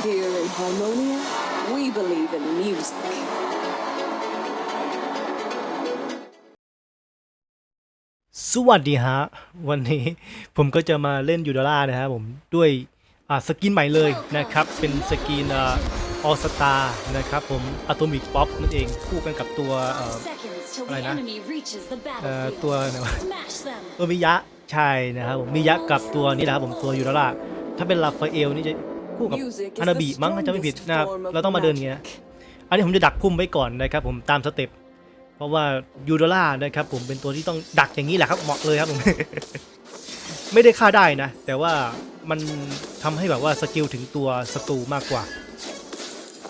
Harmonia, we believe in music. สวัสดีฮะ วันนี้ผมก็จะมาเล่นยูดาร่านะครับผมด้วยสกินใหม่เลยนะครับ เป็นสกินออสตานะครับผมอะโตมิกป๊อปนั่นเองคู่กันกับตัวออะไรนะตัวไหนวะ Smash them. ตัวมิยะใช่นะครับผมมิยะกับตัวนี้นะครับผมตัวยูดาร่าถ้าเป็นลาฟาเอลนี่จะ คู่กับ Music is ฮานาบิ the มั้งถ้าจะไม่ผิด strongest นะครับ form of เราต้องมาเดินอย่างเงี้ย magic. อันนี้ผมจะดักพุ่มไว้ก่อนนะครับผมตามสเต็ปเพราะว่ายูโดล่านะครับผมเป็นตัวที่ต้องดักอย่างนี้แหละครับเหมาะเลยครับผมไม่ได้ฆ่าได้นะ แต่ว่ามันทำให้แบบว่าสกิลถึงตัวศัตรูมากกว่า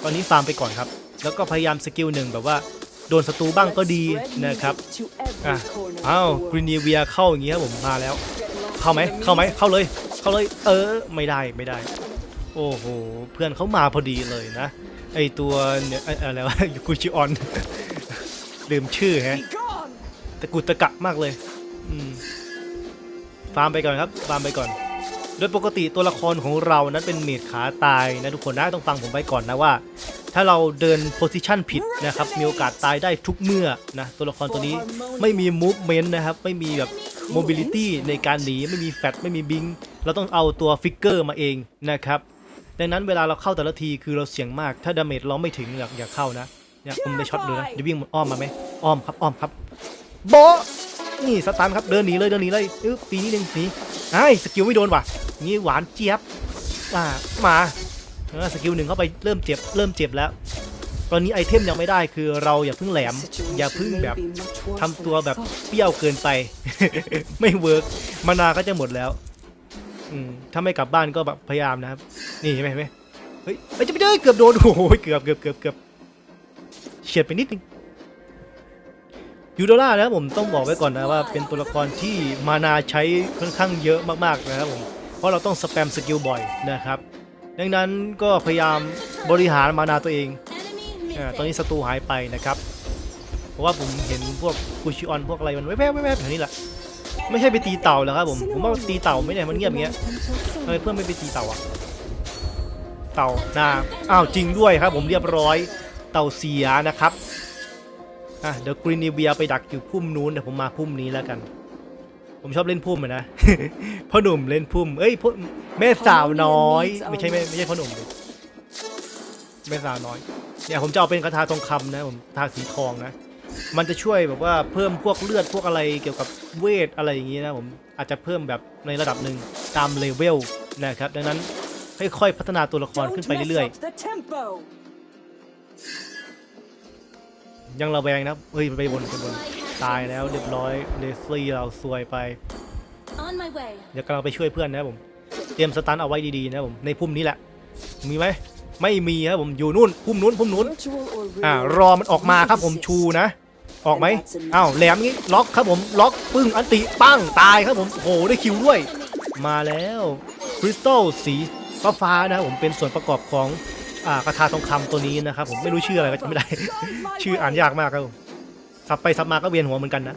ตอนนี้ฟาร์มไปก่อนครับ แล้วก็พยายามสกิลหนึ่งแบบว่าโดนศัตรูบ้างก็ดี Let's spread นะครับ music to every อะ corner อ้าว of the กรี world. นีเวียเข้าอย่างงี้ครับผมมาแล้ว Get lost เข้าไหม in the เข้าไหม music. เข้าเลย เข้าเลย เออ ไม่ได้ไม่ได้ โอ้โห เพื่อนเขามาพอดีเลยนะ ไอตัวเนี่ยอะไรวะกุชิออนลืมชื่อแฮะตะกุตะกะมากเลยฟาร์มไปก่อนครับฟาร์มไปก่อน โดยปกติตัวละครของเรานั้นเป็นเมดขาตายนะทุกคนนะต้องฟังผมไปก่อนนะว่า ถ้าเราเดินโพซิชันผิดนะครับ มีโอกาสตายได้ทุกเมื่อนะ ตัวละครตัวนี้ไม่มีมูฟเมนต์นะครับ ไม่มีแบบโมบิลิตี้ในการหนี ไม่มีแฟตไม่มีบิง เราต้องเอาตัวฟิกเกอร์มาเองนะครับ ดังนั้นเวลาเราเข้าแต่ละทีคือเราเสี่ยงมาก ถ้าดาเมจเราไม่ถึงอย่าอย่าเข้านะเนี่ยผมไปช็อตดูนะจะวิ่งอ้อมมาไหมอ้อมครับอ้อมครับโบะนี่สตันครับเดินหนีเลยเดินหนีเลยอึ๊บปีนิดนึงหนีไอ้ยสกิลไม่โดนว่ะงี้หวานเจี๊ยบอ่ามาเออสกิลหนึ่งเข้าไปเริ่มเจ็บเริ่มเจ็บแล้วตอนนี้ไอเทมยังไม่ได้คือเราอย่าเพิ่งแหลม Situation อย่าเพิ่ง may แบบ be much worse ทำตัว than I แบบ thought. เปรี้ยวเกินไป ไม่เวิร์กมานาก็จะหมดแล้ว อืมถ้าไม่กลับบ้านก็แบบพยายามนะครับ นี่เห็นไหมเห็นไหมเฮ้ยเฮ้ยจะไปเจอเกือบโดน โอ้โหเกือบเกือบเกือบเกือบเฉียดไปนิดนึงยูโดล่านะครับผมต้องบอกไว้ก่อนนะว่าเป็นตัวละครที่มานาใช้ค่อนข้างเยอะมากๆนะครับผมเพราะเราต้องสแปมสกิลบ่อยนะครับ ดังนั้นก็พยายามบริหารมานาตัวเองอ่าตอนนี้ศัตรูหายไปนะครับ เพราะว่าผมเห็นพวกกูชิออนพวกอะไรมันแวบๆแวบๆแถวนี้แหละ ไม่ใช่ไปตีเต่าแล้วครับผม ผมว่าตีเต่าไม่เนี่ยมันเงียบอย่างเงี้ยทำไมเพื่อนไม่ไปตีเต่าอะ เต่านาอ้าวจริงด้วยครับ ผมเรียบร้อย เต่าเสียนะครับอะเดี๋ยวกรีนีเบียไปดักอยู่พุ่มนู้นเดี๋ยวผมมาพุ่มนี้แล้วกัน ผมชอบเล่นพุ่มอะนะพ่อหนุ่มเล่นพุ่ม เอ้ยพ่อแม่สาวน้อย ไม่ใช่แม่ไม่ใช่พ่อหนุ่มดิแม่สาวน้อย เนี่ยผมจะเอาเป็นคาถาทองคำนะผมคาถาสีทองนะ มันจะช่วยแบบว่าเพิ่มพวกเลือดพวกอะไรเกี่ยวกับเวทอะไรอย่างงี้นะผมอาจจะเพิ่มแบบในระดับหนึ่งตามเลเวลนะครับ ดังนั้นค่อยๆพัฒนาตัวละครขึ้น Don't ไป mess เรื่อย up the tempo. ๆยังระแวงนะเฮ้ยไปบนไปบนตายแล้วเรียบร้อยเลสลี่เราซวยไป On my way. เดี๋ยวกำลังไปช่วยเพื่อนนะครับผม เตรียมสตันเอาไว้ดีๆนะครับผมในพุ่มนี้แหละ มีไหม ไม่มีครับผมอยู่นู่นพุ่มนู้นพุ่มนู้น Virtual or อ่า real, รอมันออกมาครับผม music ชูนะ ออกไหมอ้าวแหลมงี้ล็อกครับผมล็อกปึ้งอันติปั้งตายครับผมโอ้โหได้คิวด้วย มาแล้วคริสตัลสีฟ้าฟ้าๆนะครับผมเป็นส่วนประกอบของอ่ากระทาทองคำตัวนี้นะครับผมไม่รู้ชื่ออะไรก็จำไม่ได้ ชื่ออ่านยากมากครับผมสับไปสับมาก็เวียนหัวเหมือนกันนะ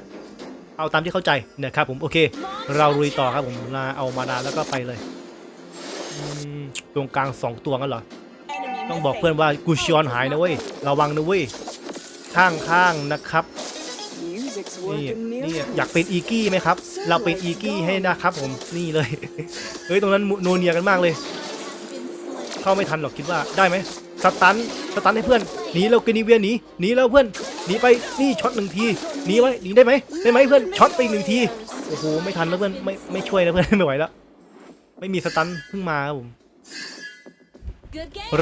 เอาตามที่เข้าใจนะครับผมโอเค เราลุยต่อครับผมมาเอามานาแล้วก็ไปเลยอืมตรงกลางสองตัวกันเหรอ Enemy ต้องบอกเพื่อนว่ากูชิออนหายนะเว้ย ระวังนะเว้ย ข้างๆนะครับ นี่นี่อยากเป็นอีกี้ไหมครับ เราเป็นอีกี้ให้นะครับ ผม นี่เลย เฮ้ย ตรงนั้นโนเนียกันมากเลย เข้าไม่ทันหรอกคิดว่า ได้ไหมสตันสตันให้เพื่อน หนีเรากินีเวียนหนี หนีแล้วเพื่อน หนีไป นี่ช็อตหนึ่งที หนีไว้ หนีได้ไหมได้ไหมเพื่อน ช็อตไปอีกหนึ่งที โอ้โห ไม่ทันแล้วเพื่อน ไม่ ไม่ช่วยนะเพื่อน ไม่ไหวแล้ว ไม่มีสตันเพิ่งมาครับผม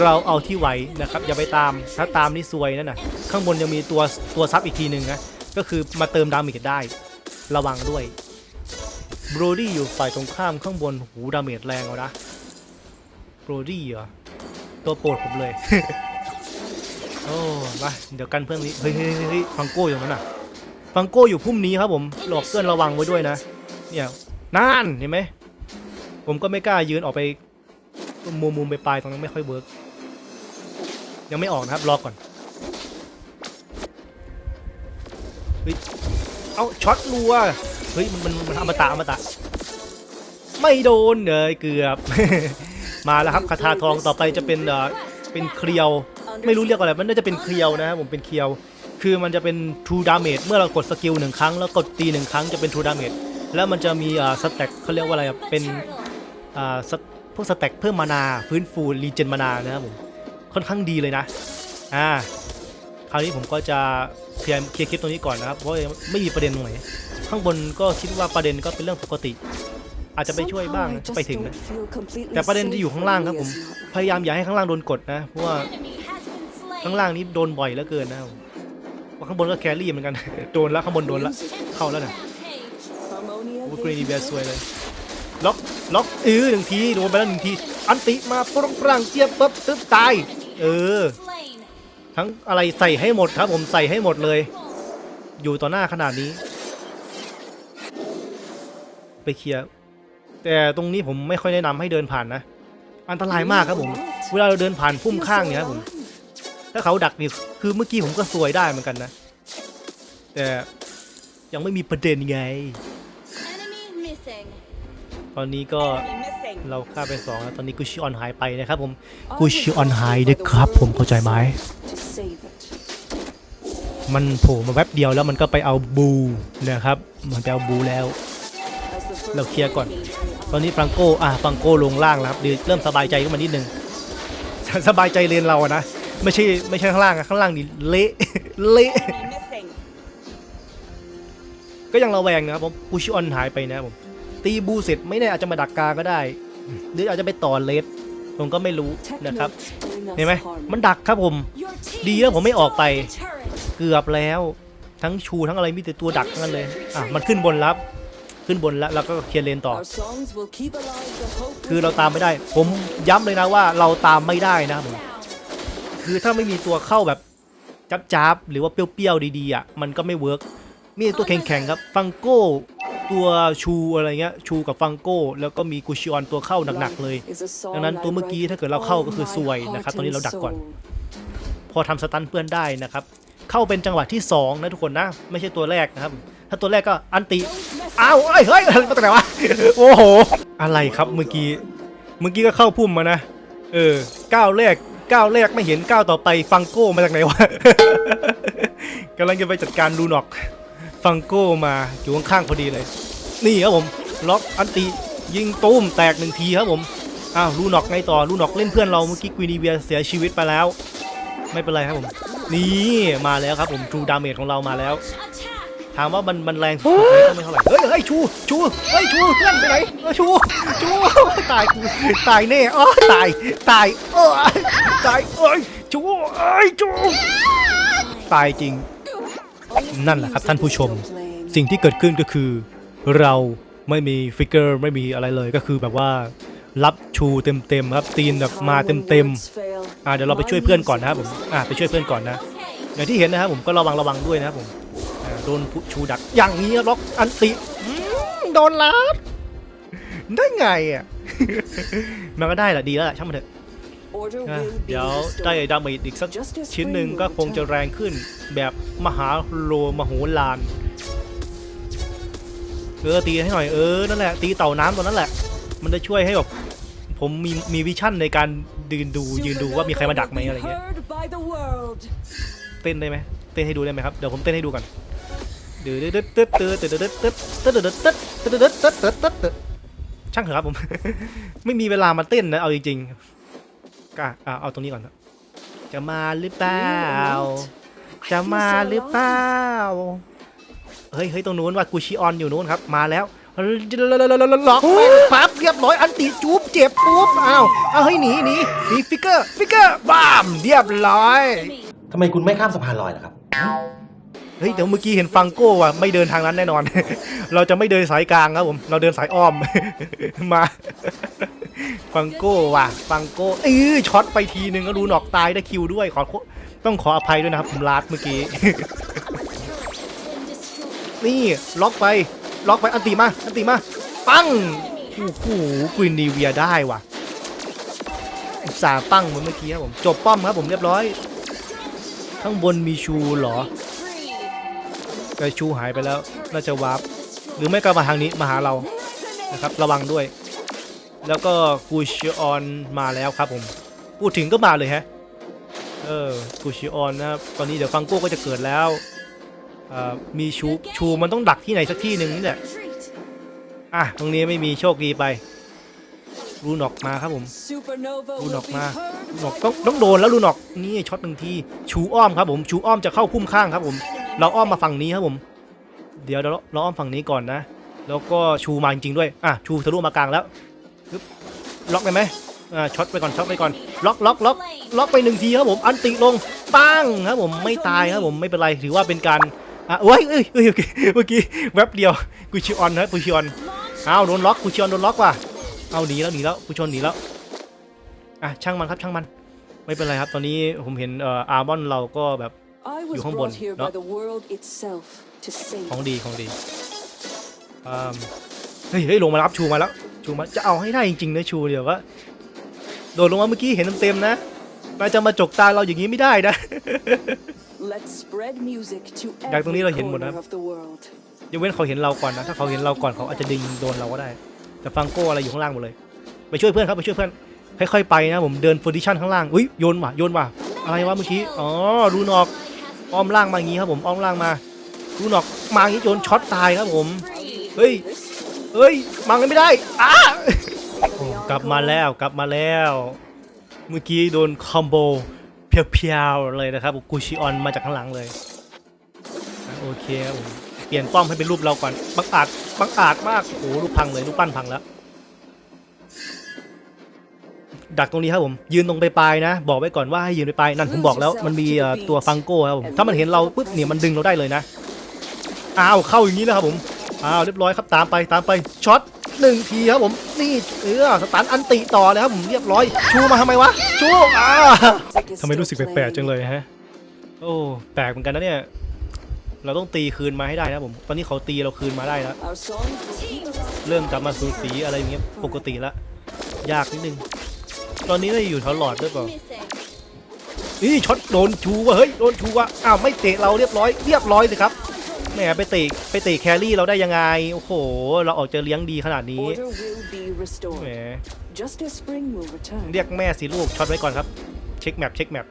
เราเอาที่ไหวนะครับอย่าไปตามถ้าตามนี่ซวยนั่นน่ะข้างบนยังมีตัวตัวซับอีกทีหนึ่งนะก็คือมาเติมดาเมจได้ ระวังด้วยบรดี้อยู่ฝ่ายตรงข้ามข้างบนหูดาเมจแรงเอานะบรดี้เหรอตัวโปรดผมเลยโอ้มาเดี๋ยวกันเพื่อนนี้เฮ้ยเฮ้ยเฮ้ยฟังโก้อยู่นั้นน่ะฟังโก้อยู่พุ่มนี้ครับผมหลอกเพื่อนระวังไว้ด้วยนะเนี่ยนั่นเห็นไหมผมก็ไม่กล้ายืนออกไป มุมมุมไปปลายตรงนั้นไม่ค่อยเวิร์กยังไม่ออกนะครับรอก่อนเฮ้ยเอาช็อตรัวเฮ้ยมันมันมันอมตะอมตะ ไม่โดนเลยเกือบ มาแล้วครับคาถาทองต่อไปจะเป็นเอ่อเป็นเคลียว ไม่รู้เรียกว่าอะไรมันน่าจะเป็นเคลียวนะครับผมเป็นเคลียว คือมันจะเป็น true damage เมื่อเรากดสกิลหนึ่งครั้งแล้วกดตีหนึ่งครั้งจะเป็น true damage แล้วมันจะมีอ่าสแต็กเขาเรียกว่าอะไรอะเป็นอ่าส พวกสแต็กเพิ่มมานาฟื้นฟูรีเจนมานานะครับผมค่อนข้างดีเลยนะอ่าคราวนี้ผมก็จะเคลียร์เคลียร์คลิปตรงนี้ก่อนนะครับเพราะยังไม่มีประเด็นตรงไหนข้างบนก็คิดว่าประเด็นก็เป็นเรื่องปกติ อาจจะไปช่วยบ้าง Somehow I นะ just ไปถึงนะ don't feel completely แต่ประเด็นที่อยู่ข้างล่างครับผม safe where พยายามอย่าให้ข้างล่างโดนกดนะเพราะว่า Enemy has been slain. ข้างล่างนี้โดนบ่อยเหลือเกินนะครับผมว่าข้างบนก็แครี่เหมือนกันโดนแล้วข้างบนโดนแล้วเข้าแล้วนะ Rampage. Harmonia โอ้ they กรีนี can เบีย go สวยเลย ล็อกล็อกเออหนึ่งทีโดนไปแล้วหนึ่งที อันติมาปรงปรังเจี๊ยบปั๊บตึ๊บตาย เออ ทั้งอะไรใส่ให้หมดครับ ผมใส่ให้หมดเลย อยู่ต่อหน้าขนาดนี้ ไปเคลียร์แต่ตรงนี้ผมไม่ค่อยแนะนำให้เดินผ่านนะ อันตรายมากครับผม เวลาเราเดินผ่านพุ่มข้างเนี่ยครับผม ถ้าเขาดักนี่คือเมื่อกี้ผมก็ซวยได้เหมือนกันนะ แต่ยังไม่มีประเด็นไง ตอนนี้ก็ Enemy missing. เราฆ่าไปสองแล้วตอนนี้กุชิออนหายไปนะครับผม I กุ was ชิออน fighting หาย for ด้วย the ครับ ผม world เข้าใจไหม to save it. มันโผล่มาแวบเดียวแล้วมันก็ไปเอาบูนะครับ มันไปเอาบูแล้ว As the first เราเคลียร์ก่อน enemy ตอนนี้ฟรังโกอะฟรังโกลงล่างแล้วครับเดี๋ยวเริ่มสบายใจขึ้นมานิดนึงสบายใจเลนเราอะนะไม่ใช่ไม่ใช่ข้างล่างอะข้างล่างนี่เละเละ Enemy missing. ก็ยังระแวงนะครับผมกุชิออนหายไปนะครับผม ตีบูเสร็จไม่แน่อาจจะมาดักกลางก็ได้ หรืออาจจะไปต่อเลสผมก็ไม่รู้นะครับ Technotes bring us เห็นไหม harmony. มันดักครับผม Your team ดีแล้วผมไม่ออกไป destroyed the turret. เกือบแล้ว ทั้งชูทั้งอะไรมีแต่ตัวดักทั้งนั้นเลย อะ มันขึ้นบนแล้วขึ้นบนแล้วแล้วก็เคลียร์เลนต่อ Our songs will keep alive the hope คือ within เราตามไม่ได้ ผมย้ำเลยนะว่าเราตามไม่ได้นะครับผม Down. คือถ้าไม่มีตัวเข้าแบบจับจับๆหรือว่าเปรี้ยวๆดีๆอะมันก็ไม่เวิร์กมีแต่ตัวแข็งๆครับฟังโก้ ตัวชูอะไรเงี้ยชูกับฟังโก้ แล้วก็มีกุชิออนตัวเข้าหนักๆเลย is a song ดังนั้นตัวเมื่อกี้ถ้าเกิดเราเข้าก็คือซวยนะครับตอนนี้เราดักก่อน พอทำสตันเพื่อนได้นะครับ เข้าเป็นจังหวะที่ 2 นะทุกคนนะ ไม่ใช่ตัวแรกนะครับ ถ้าตัวแรกก็อันติอ้าวเอ้ยเฮ้ยมาจากไหนวะโอ้โห อะไรครับเมื่อกี้เมื่อกี้ก็เข้าพุ่มมานะ เออก้าวแรกก้าวแรกไม่เห็นก้าวต่อไปฟังโก้มาจากไหนวะกำลังจะไปจัดการลูนอก ฟังโก้มาอยู่ข้างๆพอดีเลย นี่ครับผมล็อกอันติยิงตูมแตกหนึ่งทีครับผมอ้าวลูนอกไงต่อลูนอกเล่นเพื่อนเราเมื่อกี้กวีนีเวียเสียชีวิตไปแล้ว ไม่เป็นไรครับผม นี่มาแล้วครับผมทูดาเมจของเรามาแล้ว ถามว่ามันมันแรงสุดไหมก็ไม่เท่าไหร่เฮ้ยเฮ้ยชูชูเฮ้ยชูเพื่อนไปไหนเออชูชูตายกูตายแน่อ๋อตายตายเออตายเอ้ยชูเอ้ยชูตายจริง นั่นแหละครับท่านผู้ชม สิ่งที่เกิดขึ้นก็คือ เราไม่มีฟิกเกอร์ไม่มีอะไรเลยก็คือแบบว่ารับชูเต็มๆครับตีนแบบมาเต็มๆอ่าเดี๋ยวเราไปช่วยเพื่อนก่อนนะครับผมอ่าไปช่วยเพื่อนก่อนนะอย่างที่เห็นนะครับผมก็ระวังระวังด้วยนะครับผมโดนผู้ชูดักอย่างนี้ล็อกอันติโดนลัดได้ไงอะมันก็ได้แหละดีแล้วช่างมันเถอะ อะเดี๋ยวได้ดาเมจอีกสักชิ้นหนึ่งก็คงจะแรงขึ้นแบบมหาโลมโหฬารเออตีให้หน่อยเออนั่นแหละตีเต่าน้ำตัวนั้นแหละ มันจะช่วยให้แบบผมมีมีวิชั่นในการยืนดูยืนดูว่ามีใครมาดักไหมอะไรเงี้ยเต้นได้ไหมเต้นให้ดูได้ไหมครับเดี๋ยวผมเต้นให้ดูก่อนดืดดดตึ๊ดตึ๊ดตึ๊ดตึ๊ดตึ๊ดตึ๊ดตึ๊ดตึ๊ดตึ๊ดตึ๊ดตึ๊ดตึ๊ดตึ๊ดตึ๊ดช่างเถอะครับผมไม่มีเวลามาเต้นนะเอาจริงๆ ก็อะเอาตรงนี้ก่อนครับจะมาหรือเปล่า จะมาหรือเปล่า เฮ้ยเฮ้ยตรงนู้นว่ากูชิออนอยู่นู้นครับ มาแล้วล็อกแม่งปั๊บเรียบร้อยอันติจูบเจ็บปุ๊บอ้าวเอาให้หนีหนีหนีฟิกเกอร์ฟิกเกอร์บ้ามเรียบร้อย Enemy. ทำไมคุณไม่ข้ามสะพานลอยล่ะครับเฮ้ยเดี๋ยวเมื่อกี้เห็นฟังโก้ว่ะไม่เดินทางนั้นแน่นอน เราจะไม่เดินสายกลางครับผม เราเดินสายอ้อมมา ฟังโก้ว่ะ ฟังโก้เออช็อตไปทีนึงก็รู้หนอกตายได้คิวด้วย ขอต้องขออภัยด้วยนะครับผมลาดเมื่อกี้ นี่ล็อกไป ล็อกไปอันติมา อันติมา ปั้งโอ้โหกวินนีเวียได้ว่ะอุตส่าห์ปั้งเหมือนเมื่อกี้ครับผม จบป้อมครับผมเรียบร้อย ข้างบนมีชูเหรอ แต่ชูหายไปแล้ว น่าจะวาร์ปหรือไม่ก็มาทางนี้มาหาเรา นะครับ ระวังด้วย แล้วก็กูชิออนมาแล้วครับผม พูดถึงก็มาเลยฮะ เออ กูชิออนนะครับ ตอนนี้เดี๋ยวฟังโก้ก็จะเกิดแล้วอ่ามีชู ชูมันต้องดักที่ไหนสักที่หนึ่งนี่แหละ อะ ตรงนี้ไม่มีโชคดีไป รูนอกมาครับผม Supernova ลูนอกมา heard ลูนอกต้องต้องโดนแล้วลูนอก นี่ช็อตหนึ่งที ชูอ้อมครับผม ชูอ้อมจะเข้าพุ่มข้างครับผม เราอ้อมมาฝั่งนี้ครับผม เดี๋ยวเราเราอ้อมฝั่งนี้ก่อนนะ แล้วก็ชูมาจริงๆด้วย อะ ชูทะลุมากลางแล้ว ปึ๊บล็อกได้ไหมอ่าช็อตไปก่อนช็อตไปก่อนล็อกล็อกล็อกล็อกไปหนึ่งทีครับผมอันติลงปังครับผมไม่ตายครับผมไม่เป็นไรถือว่าเป็นการอะเว้ยเอ้ยเอ้ยเมื่อกี้เมื่อกี้แวบเดียวกูชิออนนะกูชิออน Launch. เอาโดนล็อกกูชิออนโดนล็อกว่ะเอาหนีแล้วหนีแล้วกูชนหนีแล้วอะช่างมันครับช่างมันไม่เป็นไรครับ ตอนนี้ผมเห็นเอ่ออาร์มอนเราก็แบบ I was อยู่ข้างบน brought here เนอะ by the world itself to save ของดีของดีอ่าเฮ้ยเฮ้ยลงมารับชูมาแล้ว ชูมาจะเอาให้ได้จริงๆนะชูเดี๋ยวว่าโดดลงมาเมื่อกี้เห็นเต็มๆนะนายจะมาจกตาเราอย่างนี้ไม่ได้นะ Let's spread music to จากตรงนี้ every เราเห็นหมดนะ corner of the world. ยกเว้นเขาเห็นเราก่อนนะ ถ้าเขาเห็นเราก่อนเขาอาจจะดึงโดนเราก็ได้ แต่ฟังโก้อะไรอยู่ข้างล่างหมดเลย ไปช่วยเพื่อนครับไปช่วยเพื่อน ค่อยๆไปนะผมเดินโพซิชันข้างล่าง อุ้ยโยนว่ะโยนว่ะ อะไรวะเมื่อกี้ อ๋อรูนอก อ้อมล่างมาอย่างงี้ครับผม อ้อมล่างมา รูนอกมาอย่างงี้โยนช็อตตายครับผม เฮ้ย เฮ้ยมังกันไม่ได้อ้าโอ้กลับมาแล้วกลับมาแล้ว เมื่อกี้โดนคอมโบเพียวๆเลยนะครับกูชิออนมาจากข้างหลังเลยโอเคผมเปลี่ยนป้อมให้เป็นรูปเราก่อนบังอาจบังอาจมากโอ้โหรูปพังเลยรูปปั้นพังแล้ว ดักตรงนี้ครับผมยืนตรงปลายนะ บอกไว้ก่อนว่าให้ยืนไปลายนั่นผมบอกแล้วมันมีตัวฟังโก้ครับผมถ้ามันเห็นเราปุ๊บเนี่ยมันดึงเราได้เลยนะอ้าวเข้าอย่างนี้นะครับผม อ้าวเรียบร้อยครับตามไปตามไปช็อตหนึ่งทีครับผมนี่เออสตันอันติต่อเลยครับผมเรียบร้อย ชูมาทำไมวะชูอ่าทำไมรู้สึกแปลกๆจังเลยฮะโอ้แปลกเหมือนกันนะเนี่ยเราต้องตีคืนมาให้ได้นะผม ตอนนี้เขาตีเราคืนมาได้แล้ว เริ่มกลับมาสูสีอะไรอย่างเงี้ยปกติละ ยากนิดนึง ตอนนี้เราอยู่แถวหลอดด้วยเปล่า Missing. นี่ช็อตโดนชูวะเฮ้ยโดนชูวะอ้าวไม่เตะเราเรียบร้อยเรียบร้อยเลยครับ แหมไปเตะไปเตะแครี่เราได้ยังไง โอ้โห เราออกจะเลี้ยงดีขนาดนี้ order will be แหม restored. Just as spring will return. เรียกแม่สิลูกช็อตไว้ก่อนครับ เช็คแมปเช็คแมป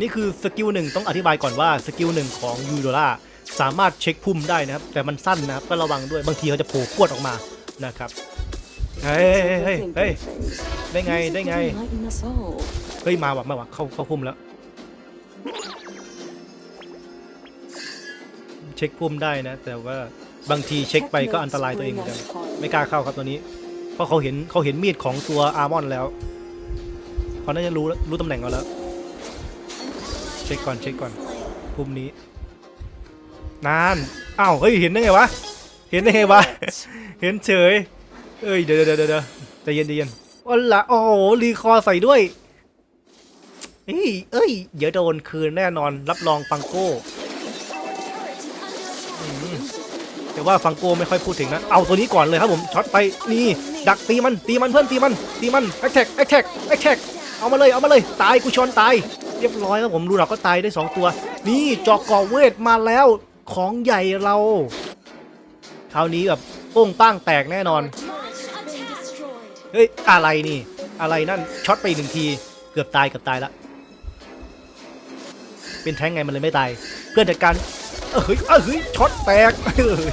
นี่คือสกิลหนึ่งต้องอธิบายก่อนว่าสกิลหนึ่งของยูโดล่าสามารถเช็คพุ่มได้นะครับ แต่มันสั้นนะครับ ก็ระวังด้วยบางทีเขาจะโผล่พรวดออกมานะครับเฮ้ยเฮ้ยเฮ้ยเฮ้ยได้ไง Music ได้ไง will enlighten us all. เฮ้ยมาว่ะมาว่ะเข้าเข้าพุ่มแล้ว เช็คพุ่มได้นะ แต่ว่าบางทีเช็คไปก็อันตรายตัวเองเหมือนกันไม่กล้าเข้าครับตัวนี้ เพราะเขาเห็นเขาเห็นมีดของตัวอาร์มอนแล้วเขาน่าจะรู้รู้ตำแหน่งเราแล้ว เช็คก่อนเช็คก่อนพุ่มนี้นานอ้าวเฮ้ยเห็นได้ไงวะเห็นได้ไงวะเห็นเฉยเอ้ยเดี๋ยวเดี๋ยวเดี๋ยวเดี๋ยวใจเย็นใจเย็นอ๋อละโอ้โหรีคอใส่ด้วยเอ้ยเอ้ย เดี๋ยวโดนคืนแน่นอนรับรองฟังโก้ แต่ว่าฟังโกไม่ค่อยพูดถึงนะ เอาตัวนี้ก่อนเลยครับผมช็อตไปนี่ดักตีมันตีมันเพื่อนตีมันตีมันแอคแท็กแอคแท็กแอคแท็กเอามาเลยเอามาเลยตายกูชนตาย เรียบร้อยครับผมดูหนักก็ตายได้สองตัว นี่จอกก่อเวทมาแล้วของใหญ่เราคราวนี้แบบโป้งป้างแตกแน่นอนเฮ้ยอะไรนี่ อะไรนั่นช็อตไปหนึ่งทีเกือบตายเกือบตายละเป็นแท้งไงมันเลยไม่ตายเพื่อนจัดการ เอ้ยเฮ้ยเอ้ยเฮ้ยช็อตแตกเอ้ย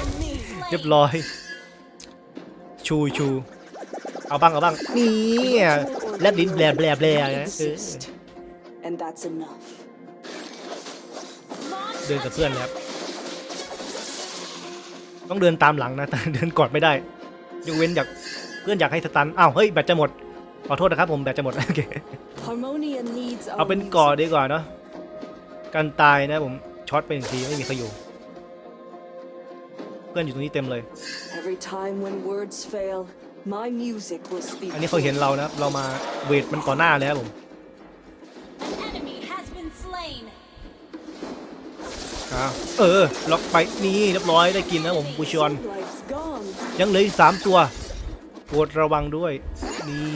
เรียบร้อย ชูชูเอาบ้างเอาบ้างนี่แลบลิ้นแบลแบลแบลนะเออ Exist. And that's enough. เดินกับเพื่อนเลยครับต้องเดินตามหลังนะแต่เดินกอดไม่ได้ยกเว้นอยากเพื่อนอยากให้สตันอ้าวเฮ้ยแบตจะหมดขอโทษนะครับผมแบตจะหมดโอเค Harmonia needs เอา our เป็น music. ก่อดีกว่าเนาะการตายนะผม ช็อตไปหนึ่งทีไม่มีใครอยู่ เพื่อนอยู่ตรงนี้เต็มเลย Every time when words fail, my music will speak. อันนี้เขาเห็นเรานะครับเรามาเวทมันต่อหน้าเลยครับผม An enemy has been slain. อ่าเออ ล็อกไปนี่เรียบร้อยได้กินนะผมบูชอน Life's gone. ยังเหลืออีกสามตัวโปรดระวังด้วย นี่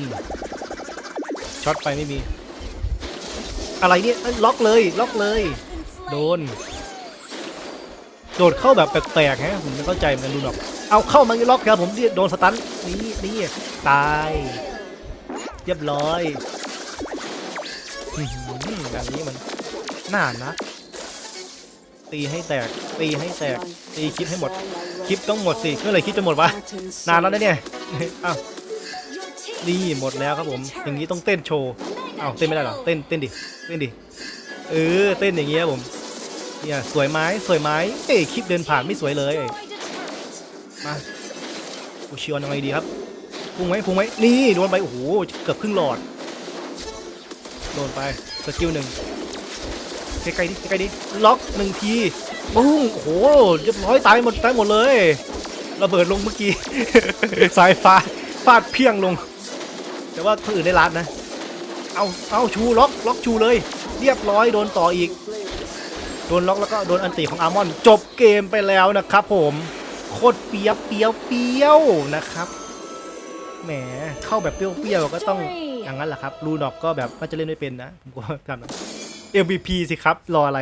ช็อตไปไม่มี อะไรเนี่ยเอ้ยล็อกเลย ล็อกเลย Has been โดน โดดเข้าแบบแปลกๆฮะผมไม่เข้าใจเหมือนกันดูหรอกเอาเข้ามาล็อกครับผมโดนสตันนี่นี่ตายเรียบร้อยอื้อหือแบบนี้มันน่านักตีให้แตก ตีให้แตก ตีคลิปให้หมด คลิปต้องหมดสิเมื่อไรคลิปจะหมดวะ นานแล้วนะเนี่ยอ้าวนี่หมดแล้วครับผม อย่างนี้ต้องเต้นโชว์อ้าวเต้นไม่ได้หรอ เต้น เต้นดิ เต้นดิ เออ เต้นอย่างเงี้ยครับผม เนี่ยสวยไหมสวยไหมเอ้คลิปเดินผ่านไม่สวยเลยมากูเชียร์ยังไงดีครับพุ่งไหมพุ่งไหมนี่โดนไปโอ้โหเกือบครึ่งหลอดโดนไปสกิลหนึ่งใกล้ๆดิใกล้ๆดิล็อกหนึ่งทีปุ้งโอ้โหเรียบร้อยตายหมดตายหมดเลยระเบิดลงเมื่อกี้สายฟ้าฟาดเพียงลง แต่ว่าคนอื่นได้รัดนะ เอาเอาชูล็อกล็อกชูเลย เรียบร้อยโดนต่ออีก โดนล็อกแล้วก็โดนอันติของอาร์มอนจบเกมไปแล้วนะครับผมโคตรเปียวเปียวเปียวนะครับแหมเข้าแบบเปรี้ยวๆก็ต้องอย่างนั้นแหละครับรูนอกก็แบบว่าจะเล่นไม่เป็นนะผมก็ทำนะ MVP สิครับรออะไร